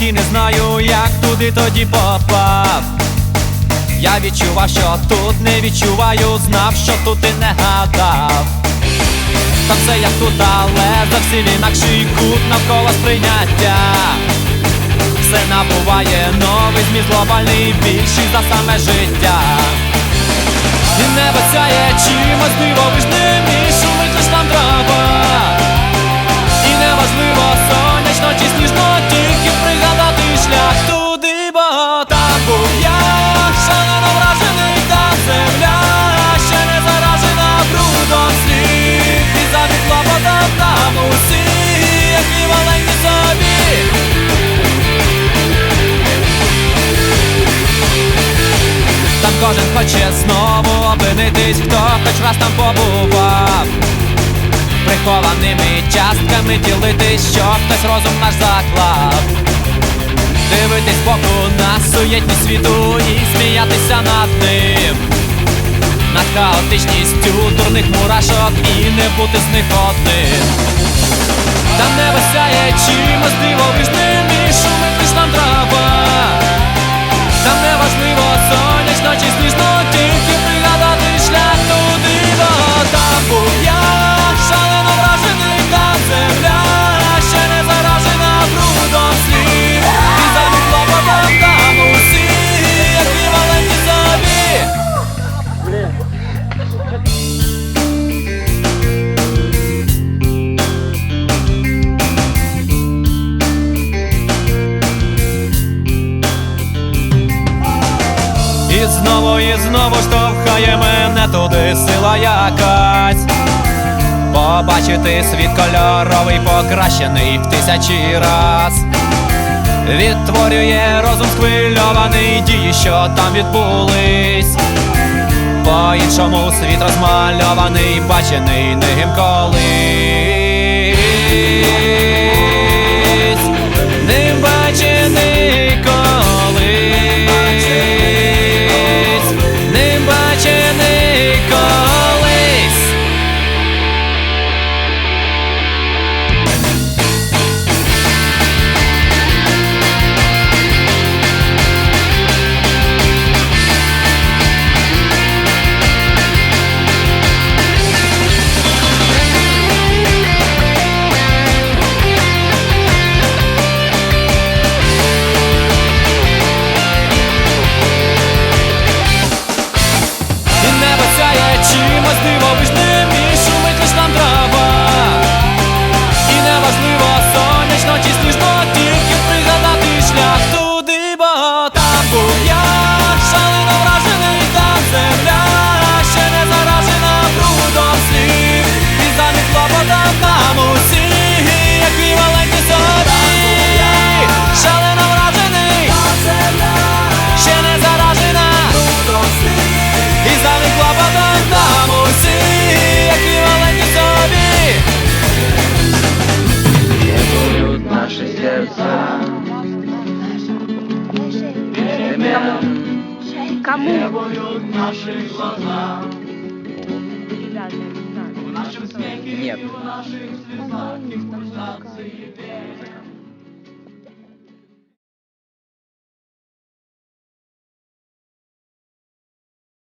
і не знаю, як туди тоді попав. Я відчував, що тут не відчуваю, знав, що тут і не гадав. Та все як тут, але зовсім інакший кут навколо сприйняття. Все набуває новий зміст глобальний більший за саме життя. І небо сяє чимось дивовижним хоче знову опинитись, хто хоч раз там побував. Прихованими частками ділитись, що хтось розум наш заклав. Дивитись боку на суєтність світу і сміятися над ним. Над хаотичністю дурних мурашок і не бути з них одним. Там небо сяє чимось дивовижним і знову штовхає мене туди сила якась. Побачити світ кольоровий, покращений в тисячі раз. Відтворює розум схвильований дії, що там відбулись. По-іншому світ розмальований, бачений ним колись. Чимось сердца перемен, Кому? требуют наши глаза. Ребята, В нашем смехе Нет. и в наших слезах их пульсации верят.